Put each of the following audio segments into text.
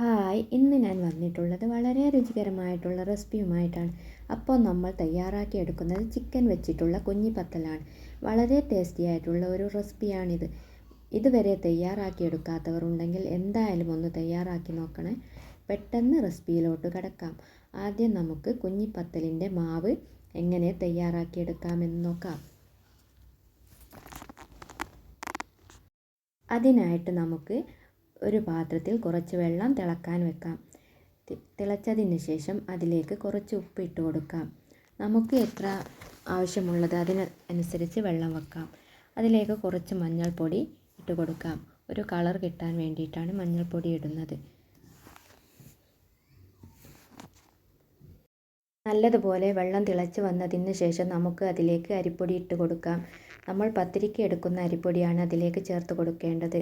Hi ഇന്ന് ഞാൻ വന്നിട്ടുള്ളത് വളരെ രുചികരമായിട്ടുള്ള റെസിപ്പിയുമായിട്ടാണ്. അപ്പോൾ നമ്മൾ തയ്യാറാക്കി എടുക്കുന്നത് ചിക്കൻ വെച്ചിട്ടുള്ള കുഞ്ഞിപ്പത്തലാണ് വളരെ ടേസ്റ്റി ആയിട്ടുള്ള ഒരു റെസിപ്പിയാണിത്. ഇതുവരെ തയ്യാറാക്കി എടുക്കാത്തവർ ഉണ്ടെങ്കിൽ എന്തായാലും ഒന്ന് തയ്യാറാക്കി നോക്കണേ. പെട്ടെന്ന് റെസിപ്പിയിലോട്ട് കിടക്കാം. ആദ്യം നമുക്ക് കുഞ്ഞിപ്പത്തലിന്റെ മാവ് എങ്ങനെ തയ്യാറാക്കിയെടുക്കാമെന്ന് നോക്കാം. അതിനായിട്ട് നമുക്ക് ഒരു പാത്രത്തിൽ കുറച്ച് വെള്ളം തിളക്കാൻ വെക്കാം. തിളച്ചതിന് ശേഷം അതിലേക്ക് കുറച്ച് ഉപ്പ് ഇട്ട് കൊടുക്കാം. നമുക്ക് എത്ര ആവശ്യമുള്ളത് അതിന് അനുസരിച്ച് വെള്ളം വെക്കാം. അതിലേക്ക് കുറച്ച് മഞ്ഞൾപ്പൊടി ഇട്ട് കൊടുക്കാം. ഒരു കളർ കിട്ടാൻ വേണ്ടിയിട്ടാണ് മഞ്ഞൾപ്പൊടി ഇടുന്നത്. നല്ലതുപോലെ വെള്ളം തിളച്ച് വന്നതിന് ശേഷം നമുക്ക് അതിലേക്ക് അരിപ്പൊടി ഇട്ട് കൊടുക്കാം. നമ്മൾ പത്തിരിക്ക് എടുക്കുന്ന അരിപ്പൊടിയാണ് അതിലേക്ക് ചേർത്ത് കൊടുക്കേണ്ടത്.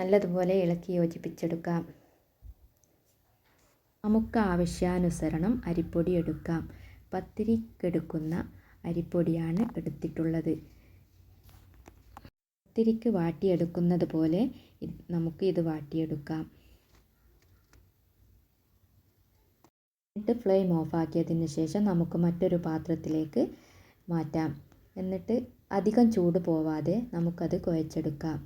നല്ലതുപോലെ ഇളക്കി യോജിപ്പിച്ചെടുക്കാം. നമുക്ക് ആവശ്യാനുസരണം അരിപ്പൊടി എടുക്കാം. പത്തിരിക്കെടുക്കുന്ന അരിപ്പൊടിയാണ് എടുത്തിട്ടുള്ളത്. പത്തിരിക്ക് വാട്ടിയെടുക്കുന്നത് പോലെ നമുക്ക് ഇത് വാട്ടിയെടുക്കാം. എന്നിട്ട് ഫ്ലെയിം ഓഫാക്കിയതിന് ശേഷം നമുക്ക് മറ്റൊരു പാത്രത്തിലേക്ക് മാറ്റാം. എന്നിട്ട് അധികം ചൂട് പോവാതെ നമുക്കത് കുഴച്ചെടുക്കാം.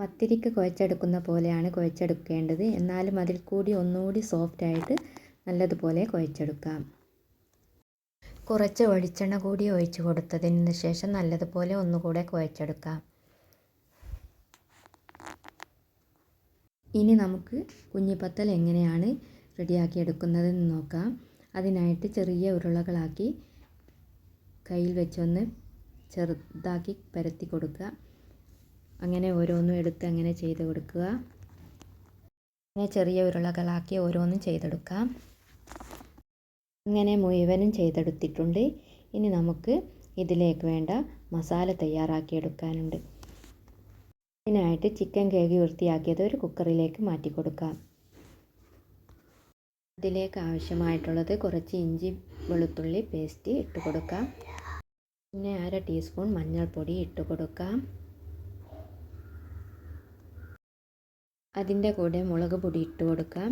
പത്തിരിക്ക് കുഴച്ചെടുക്കുന്ന പോലെയാണ് കുഴച്ചെടുക്കേണ്ടത്. എന്നാലും അതിൽ കൂടി ഒന്നുകൂടി സോഫ്റ്റായിട്ട് നല്ലതുപോലെ കുഴച്ചെടുക്കാം. കുറച്ച് വെളിച്ചെണ്ണ കൂടി ഒഴിച്ച് കൊടുത്തതിന് ശേഷം നല്ലതുപോലെ ഒന്നുകൂടെ കുഴച്ചെടുക്കാം. ഇനി നമുക്ക് കുഞ്ഞിപ്പത്തൽ എങ്ങനെയാണ് റെഡിയാക്കി എടുക്കുന്നതെന്ന് നോക്കാം. അതിനായിട്ട് ചെറിയ ഉരുളകളാക്കി കയ്യിൽ വെച്ചൊന്ന് ചെറുതാക്കി പരത്തി കൊടുക്കുക. അങ്ങനെ ഓരോന്നും എടുത്ത് അങ്ങനെ ചെയ്ത് കൊടുക്കുക. അങ്ങനെ ചെറിയ ഉരുളകളാക്കി ഓരോന്നും ചെയ്തെടുക്കാം. അങ്ങനെ മുഴുവനും ചെയ്തെടുത്തിട്ടുണ്ട്. ഇനി നമുക്ക് ഇതിലേക്ക് വേണ്ട മസാല തയ്യാറാക്കിയെടുക്കാനുണ്ട്. ഇതിനായിട്ട് ചിക്കൻ കേകി വൃത്തിയാക്കിയത് ഒരു കുക്കറിലേക്ക് മാറ്റി കൊടുക്കാം. അതിലേക്ക് ആവശ്യമായിട്ടുള്ളത് കുറച്ച് ഇഞ്ചി വെളുത്തുള്ളി പേസ്റ്റ് ഇട്ട് കൊടുക്കാം. പിന്നെ അര ടീസ്പൂൺ മഞ്ഞൾപ്പൊടി ഇട്ട് കൊടുക്കാം. അതിന്റെ കൂടെ മുളക് പൊടി ഇട്ട് കൊടുക്കാം.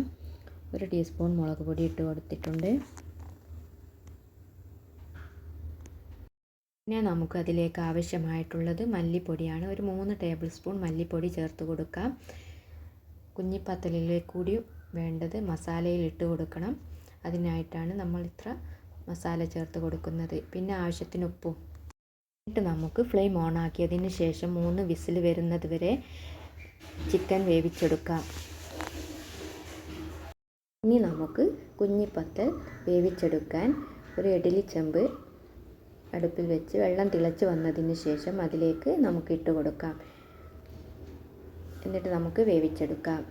ഒരു ടീസ്പൂൺ മുളക് പൊടി ഇട്ട് കൊടുത്തിട്ടുണ്ട്. പിന്നെ നമുക്ക് അതിലേക്ക് ആവശ്യമായിട്ടുള്ളത് മല്ലിപ്പൊടിയാണ്. ഒരു മൂന്ന് ടേബിൾ സ്പൂൺ മല്ലിപ്പൊടി ചേർത്ത് കൊടുക്കാം. കുഞ്ഞിപ്പത്തലിലേക്ക് കൂടി വേണ്ടത് മസാലയിൽ ഇട്ട് കൊടുക്കണം. അതിനായിട്ടാണ് നമ്മൾ ഇത്ര മസാല ചേർത്ത് കൊടുക്കുന്നത്. പിന്നെ ആവശ്യത്തിന് ഉപ്പും. എന്നിട്ട് നമുക്ക് ഫ്ലെയിം ഓൺ ആക്കിയതിന് ശേഷം മൂന്ന് വിസിൽ വരുന്നത് വരെ ചിക്കൻ വേവിച്ചെടുക്കാം. ഇനി നമുക്ക് കുഞ്ഞിപ്പത്തൽ വേവിച്ചെടുക്കാൻ ഒരു ഇഡലി ചെമ്പ് അടുപ്പിൽ വെച്ച് വെള്ളം തിളച്ച് വന്നതിന് ശേഷം അതിലേക്ക് നമുക്ക് ഇട്ട് കൊടുക്കാം. എന്നിട്ട് നമുക്ക് വേവിച്ചെടുക്കാം.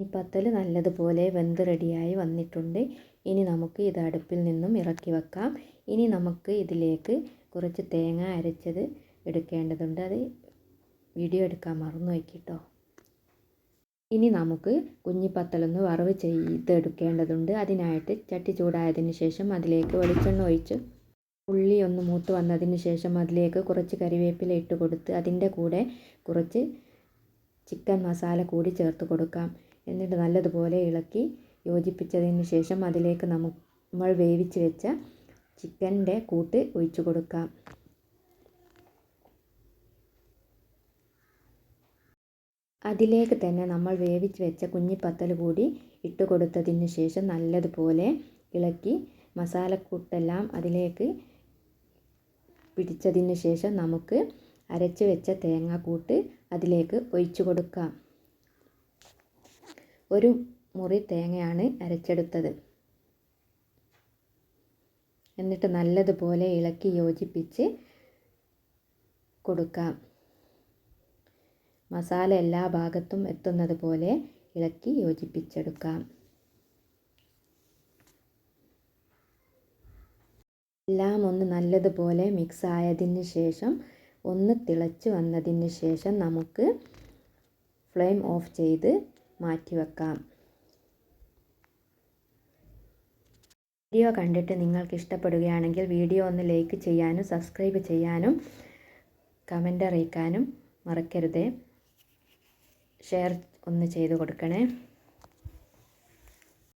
ഈ പത്തൽ നല്ലതുപോലെ വെന്ത് റെഡിയായി വന്നിട്ടുണ്ട്. ഇനി നമുക്ക് ഇത് അടുപ്പിൽ നിന്നും ഇറക്കി വെക്കാം. ഇനി നമുക്ക് ഇതിലേക്ക് കുറച്ച് തേങ്ങ അരച്ചത് എടുക്കേണ്ടതുണ്ട്. അത് വീഡിയോ എടുക്കാൻ മറന്നു വയ്ക്കിട്ടോ ഇനി നമുക്ക് കുഞ്ഞിപ്പത്തലൊന്ന് വറവ് ചെയ്തെടുക്കേണ്ടതുണ്ട് അതിനായിട്ട് ചട്ടി ചൂടായതിന് ശേഷം അതിലേക്ക് വെളിച്ചെണ്ണ ഒഴിച്ച് ഉള്ളി ഒന്ന് മൂത്ത് വന്നതിന് ശേഷം അതിലേക്ക് കുറച്ച് കറിവേപ്പില ഇട്ട് കൊടുത്ത് അതിന്റെ കൂടെ കുറച്ച് ചിക്കൻ മസാല കൂടി ചേർത്ത് കൊടുക്കാം. എന്നിട്ട് നല്ലതുപോലെ ഇളക്കി യോജിപ്പിച്ചതിന് ശേഷം അതിലേക്ക് നമ്മൾ വേവിച്ച് വെച്ച ചിക്കന്റെ കൂട്ട് ഒഴിച്ചു കൊടുക്കാം. അതിലേക്ക് തന്നെ നമ്മൾ വേവിച്ച് വെച്ച കുഞ്ഞിപ്പത്തൽ കൂടി ഇട്ട് കൊടുത്തതിന് ശേഷം നല്ലതുപോലെ ഇളക്കി മസാലക്കൂട്ടെല്ലാം അതിലേക്ക് പിടിച്ചതിന് ശേഷം നമുക്ക് അരച്ച് വെച്ച തേങ്ങാക്കൂട്ട് അതിലേക്ക് ഒഴിച്ചു കൊടുക്കാം. ഒരു മുറി തേങ്ങയാണ് അരച്ചെടുത്തത്. എന്നിട്ട് നല്ലതുപോലെ ഇളക്കി യോജിപ്പിച്ച് കൊടുക്കാം. മസാല എല്ലാ ഭാഗത്തും എത്തുന്നത് പോലെ ഇളക്കി യോജിപ്പിച്ചെടുക്കാം. എല്ലാം ഒന്ന് നല്ലതുപോലെ മിക്സ് ആയതിന് ശേഷം ഒന്ന് തിളച്ച് വന്നതിന് ശേഷം നമുക്ക് ഫ്ലെയിം ഓഫ് ചെയ്ത് മാറ്റി വെക്കാം. വീഡിയോ കണ്ടിട്ട് നിങ്ങൾക്ക് ഇഷ്ടപ്പെടുകയാണെങ്കിൽ വീഡിയോ ഒന്ന് ലൈക്ക് ചെയ്യാനും സബ്സ്ക്രൈബ് ചെയ്യാനും കമന്റ് അറിയിക്കാനും മറക്കരുതേ. ഷെയർ ഒന്ന് ചെയ്ത് കൊടുക്കണേ.